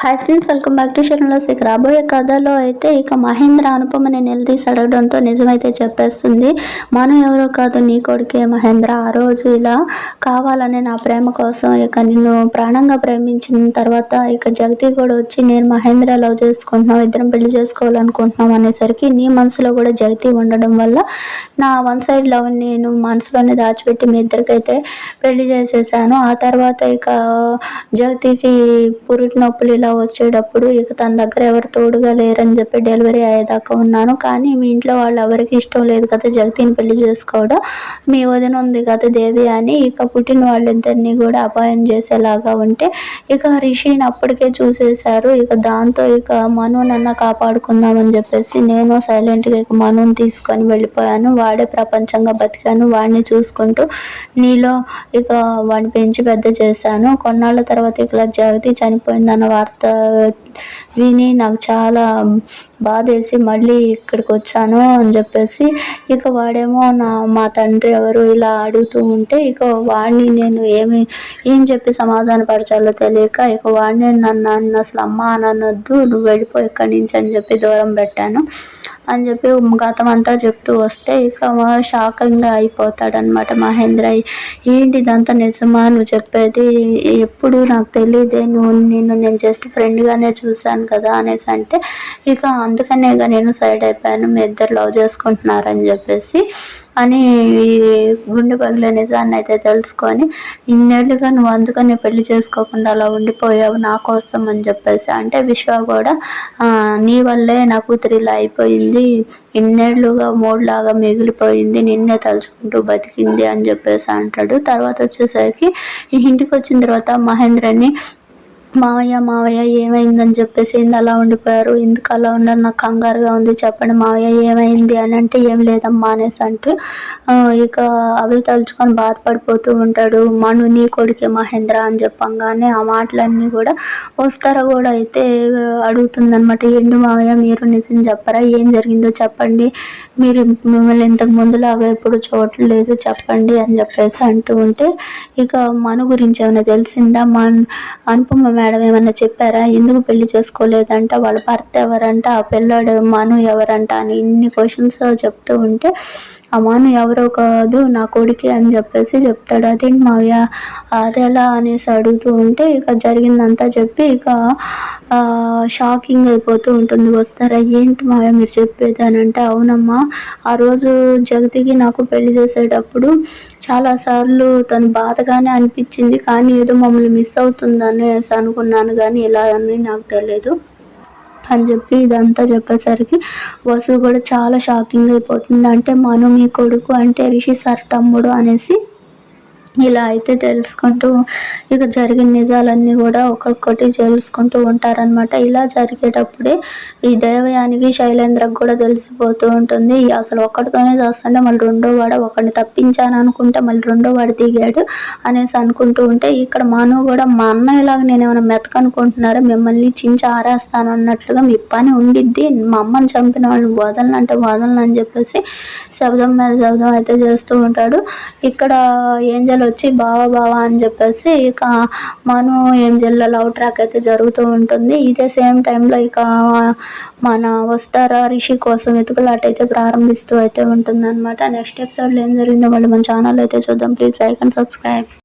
Hi friends welcome back to channel ఇక రాబోయే కథలో అయితే ఇక మహేంద్ర అనుపమని నిలదీసి అడగడంతో నిజమైతే చెప్పేస్తుంది. మనం ఎవరో కాదు నీ కొడుకే మహేంద్ర. ఆ రోజు ఇలా కావాలనే నా ప్రేమ కోసం ఇక నిన్ను ప్రాణంగా ప్రేమించిన తర్వాత ఇక జగతి కూడా వచ్చి నేను మహేంద్ర లవ్ చేసుకుంటున్నాం ఇద్దరం పెళ్ళి చేసుకోవాలనుకుంటున్నాం అనేసరికి నీ మనసులో కూడా జగతి ఉండడం వల్ల నా వన్ సైడ్ లవ్ నేను మనసులోనే దాచిపెట్టి మీ ఇద్దరికైతే పెళ్ళి చేసేసాను. ఆ తర్వాత ఇక జగతికి పురుటి నొప్పులు ఇలా ఇలా వచ్చేటప్పుడు ఇక తన దగ్గర ఎవరు తోడుగా లేరని చెప్పి డెలివరీ అయ్యేదాకా ఉన్నాను. కానీ మీ ఇంట్లో వాళ్ళు ఎవరికి ఇష్టం లేదు కదా జగతిని పెళ్ళి చేసుకోవడం. మీ వదిన ఉంది కదా దేవి అని ఇక పుట్టిన వాళ్ళిద్దరినీ కూడా అపాయం చేసేలాగా ఉంటే ఇక రిషిని అప్పటికే చూసేశారు. ఇక దాంతో ఇక మను నన్న కాపాడుకుందామని చెప్పేసి నేను సైలెంట్గా ఇక మనుని తీసుకొని వెళ్ళిపోయాను. వాడే ప్రపంచంగా బతికాను. వాడిని చూసుకుంటూ నీలో ఇక వాడిని పెంచి పెద్ద చేశాను. కొన్నాళ్ళ తర్వాత ఇక జగతి చనిపోయిందన్న వార్త విని నాకు చాలా బాధేసి మళ్ళీ ఇక్కడికి వచ్చాను అని చెప్పేసి ఇక వాడేమో నా మా తండ్రి ఎవరు ఇలా అడుగుతూ ఉంటే ఇక వాడిని నేను ఏమి ఏం చెప్పి సమాధాన పరచాలో తెలియక ఇక వాడిని నన్ను నన్ను అసలు అమ్మ అనొద్దు నువ్వు వెళ్ళిపో ఇక్కడి నుంచి అని చెప్పి దూరం పెట్టాను. అని చెప్పి గతం అంతా చెప్తూ వస్తే ఇక షాకింగ్గా అయిపోతాడనమాట మహేంద్ర. ఏంటి ఇదంతా నిజమా? నువ్వు చెప్పేది ఎప్పుడు నాకు తెలియదే నువ్వు నిన్ను నేను జస్ట్ ఫ్రెండ్గానే చూశాను కదా అనేసి అంటే ఇక అందుకనే ఇక నేను సైడ్ అయిపోయాను. మీ ఇద్దరు లవ్ చేసుకుంటున్నారని చెప్పేసి అని గుండె పగిలే నిజాన్ని అయితే తెలుసుకొని ఇన్నేళ్ళుగా నువ్వు అందుకని పెళ్ళి చేసుకోకుండా అలా ఉండిపోయావు నా కోసం అని చెప్పేసి. అంటే విశ్వ కూడా నీ వల్లే నా కూతురు ఇలా అయిపోయింది ఇన్నేళ్ళుగా మూడులాగా మిగిలిపోయింది నిన్నే తలుచుకుంటూ బతికింది అని చెప్పేసి అంటాడు. తర్వాత వచ్చేసరికి ఈ ఇంటికి వచ్చిన తర్వాత మహేంద్రని మావయ్య మావయ్య ఏమైందని చెప్పేసి అలా ఉండిపోయారు? ఎందుకు అలా ఉన్నారు? నాకు కంగారుగా ఉంది. చెప్పండి మావయ్య ఏమైంది అని అంటే ఏం లేదమ్మా అనేసి అంటూ ఇక అవి తలుచుకొని బాధపడిపోతూ ఉంటాడు. మను నీ కొడుకే మహేంద్ర అని చెప్పంగానే ఆ మాటలన్నీ కూడా వస్తారా కూడా అయితే అడుగుతుందనమాట ఏంటి మావయ్య మీరు నిజం చెప్పరా? ఏం జరిగిందో చెప్పండి. మీరు మిమ్మల్ని ఇంతకు ముందులాగా ఎప్పుడు చూడలేదు చెప్పండి అని చెప్పేసి అంటూ ఉంటే ఇక మను గురించి ఏమైనా తెలిసిందా? మన అనుపమ మేడం ఏమన్నా చెప్పారా? ఎందుకు పెళ్ళి చేసుకోలేదంట? వాళ్ళ భర్త ఎవరంట? ఆ పిల్లాడు మను ఎవరంట? అని ఇన్ని క్వశ్చన్స్ చెప్తూ ఉంటే అమ్మాను ఎవరో కాదు నా కొడుకే అని చెప్పేసి చెప్తాడు. అదేంటి మావయ్య అదెలా అనేసి అడుగుతూ ఉంటే ఇక జరిగిందంతా చెప్పి ఇక షాకింగ్ అయిపోతూ ఉంటుంది. వస్తారా? ఏంటి మావయ్య మీరు చెప్పేది అని అంటే అవునమ్మా ఆ రోజు జగతికి నాకు పెళ్ళి చేసేటప్పుడు చాలాసార్లు తను బాధగానే అనిపించింది. కానీ ఏదో మమ్మల్ని మిస్ అవుతుందని అనుకున్నాను. కానీ ఇలా అని నాకు తెలియదు అని చెప్పి ఇదంతా చెప్పేసరికి వసు కూడా చాలా షాకింగ్ అయిపోతుంది. అంటే మనం మీ కొడుకు అంటే రిషి సార్ తమ్ముడు అనేసి ఇలా అయితే తెలుసుకుంటూ ఇక జరిగిన నిజాలన్నీ కూడా ఒక్కొక్కటి తెలుసుకుంటూ ఉంటారనమాట ఇలా జరిగేటప్పుడే ఈ దైవయానికి శైలేంద్రకు కూడా తెలిసిపోతూ ఉంటుంది. అసలు ఒక్కడితోనే చేస్తుంటే మళ్ళీ రెండో వాడ ఒకడిని తప్పించాను అనుకుంటే మళ్ళీ రెండో వాడు దిగాడు అనేసి అనుకుంటూ ఉంటే ఇక్కడ మానవ కూడా మా అన్నయ్యలాగా నేను ఏమైనా మెతకనుకుంటున్నారా? మిమ్మల్ని చించి ఆరేస్తాను అన్నట్లుగా మీ పని ఉండిద్ది. మా అమ్మని చంపిన వాళ్ళని వదలను అంటే వదలను అని చెప్పేసి శబ్దం మీద శబ్దం అయితే చేస్తూ ఉంటాడు. ఇక్కడ ఏం జరుగుతుంది వచ్చి బావా బావా అని చెప్పేసి ఇక మను ఏంజెల్ల లవ్ ట్రాక్ అయితే జరుగుతూ ఉంటుంది. ఇదే సేమ్ టైంలో ఇక మన వస్తారా రిషి కోసం వెతుకులాట అయితే ప్రారంభిస్తూ అయితే ఉంటుంది అనమాట నెక్స్ట్ ఎపిసోడ్లో ఏం జరిగిందో మళ్ళీ మన ఛానల్ అయితే చూద్దాం. Please like and subscribe